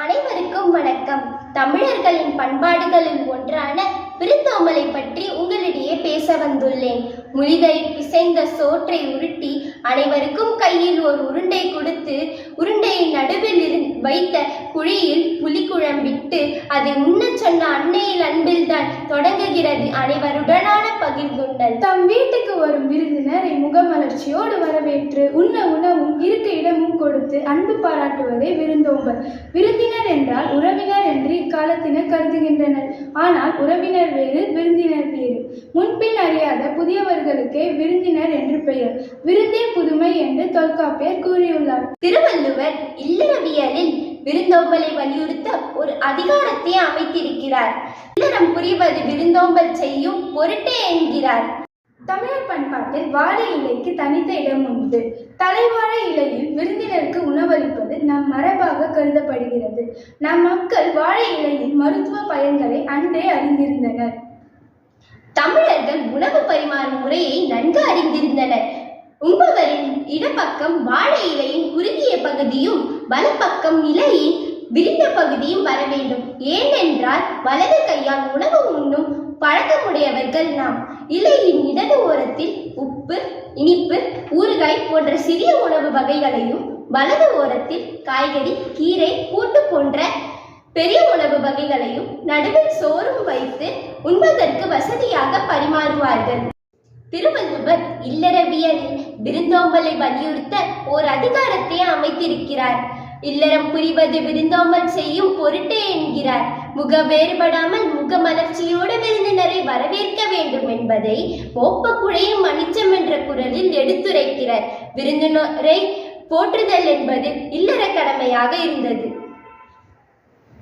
அனைவருக்கும் வணக்கம். தமிழர்களின் பண்பாடுகளில் ஒன்றான விருந்தோம்பலை பற்றி உங்களிடையே பேச வந்துள்ளேன். முளிகை பிசைந்த சோற்றை உருட்டி அனைவருக்கும் கையில் ஒரு உருண்டை கொடுத்து உருண்டையை நடுவில் வைத்த குழியில் புலிக்குழம்பிட்டு அதை உண்ண சொன்ன அன்னையில் அன்பில்தான் தொடங்குகிறது அனைவருடனான பகிர்ந்துண்டல். தம் வீட்டுக்கு வரும் விருந்தினரை முகமலர்ச்சியோடு வரவேற்று உண்ண உணவும் இருக்க இடமும் கொடுத்து அன்பு பாராட்டுவதே விருந்தோம்பல். விருந்தினர் கருதுகின்றனர் ஆனால் உறவினர் வேறு விருந்தினர் வேறு. முன்பின் அறியாத புதியவர்களுக்கே விருந்தினர் என்று பெயர். விருந்தே புதுமை என்று தொல்காப்பியர் கூறியுள்ளார். திருவள்ளுவர் இல்லறவியலில் விருந்தோம்பலை வலியுறுத்த ஒரு அதிகாரத்தை அமைத்திருக்கிறார். இல்லறம் புரிவது விருந்தோம்பல் செய்யும் பொருட்டே என்கிறார். தமிழர் பண்பாட்டில் வாழை இலைக்கு தனித்த இடம் உண்டு. தலைவாழை இலையில் விருந்தினருக்கு உணவளிப்பது நம் மரபாக கருதப்படுகிறது. நம் மக்கள் மருத்துவ பயன்களை அன்றே அறிந்திருந்தனர். தமிழர்கள் உணவு பரிமாறும் முறையை நன்கு அறிந்திருந்தனர். உண்பவரின் இடப்பக்கம் வாழை இலையின் குறுகிய பகுதியும் வலப்பக்கம் இலையின் விரிந்த பகுதியும் வர வேண்டும். ஏனென்றால் வலது கையால் உணவு உண்ணும் பழக்கமுடையவர்கள் நாம். இலையின் இடது ஓரத்தில் உப்பு இனிப்பு ஊறுகாய் போன்ற சிறிய உணவு வகைகளையும் வலது ஓரத்தில் காய்கறி கீரை கூட்டு போன்ற பெரிய உணவு வகைகளையும் நடுவில் சோறும் வைத்து உண்பதற்கு வசதியாக பரிமாறுவார்கள். திருவள்ளுவர் இல்லறவியலில் விருந்தோம்பலை வலியுறுத்த ஓர் அதிகாரத்தை அமைத்திருக்கிறார். இல்லறம் புரிவது விருந்தோம்பல் செய்யும் பொருட்டே என்கிறார். முக வேறுபடாமல் முக மலர்ச்சியோடு விருந்தினரை வரவேற்க வேண்டும் என்பதை ஒப்பக்குழையும் குழையும் என்ற குரலில் எடுத்துரைக்கிறார். விருந்தினரை போற்றுதல் என்பது இல்லற கடமையாக இருந்தது.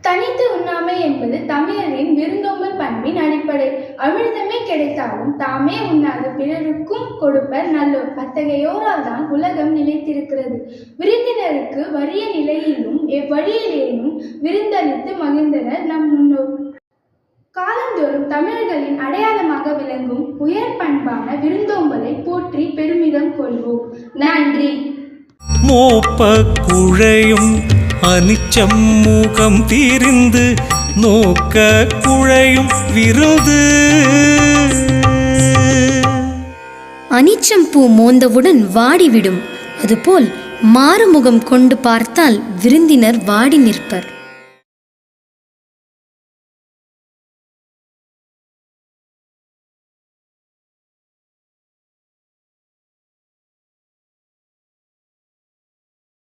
தனித்து உண்ணாமை என்பது தமிழரின் விருந்தோம்பல் பண்பின் அடிப்படை. அமிர்தமே கிடைத்தாலும் தாமே உண்ணாது பிறருக்கும் கொடுப்பர் நல்லோர். அத்தகையோரால் தான் உலகம் நிலைத்திருக்கிறது. விருந்தினருக்கு வறிய நிலையிலும் எவ்வழியிலேனும் விருந்தளித்து மகிழ்ந்தனர் நம் முன்னோர். காலந்தோறும் தமிழர்களின் அடையாளமாக விளங்கும் உயர் பண்பான விருந்தோம்பலை போற்றி பெருமிதம் கொள்வோம். நன்றி. மோப்ப குழையும் அனிச்சம் முகம் தீர்ந்து நோக்க குழையும் விருது. அனிச்சம் பூ மோந்தவுடன் வாடிவிடும். அதுபோல் மாறுமுகம் கொண்டு பார்த்தால் விருந்தினர் வாடி நிற்பர்.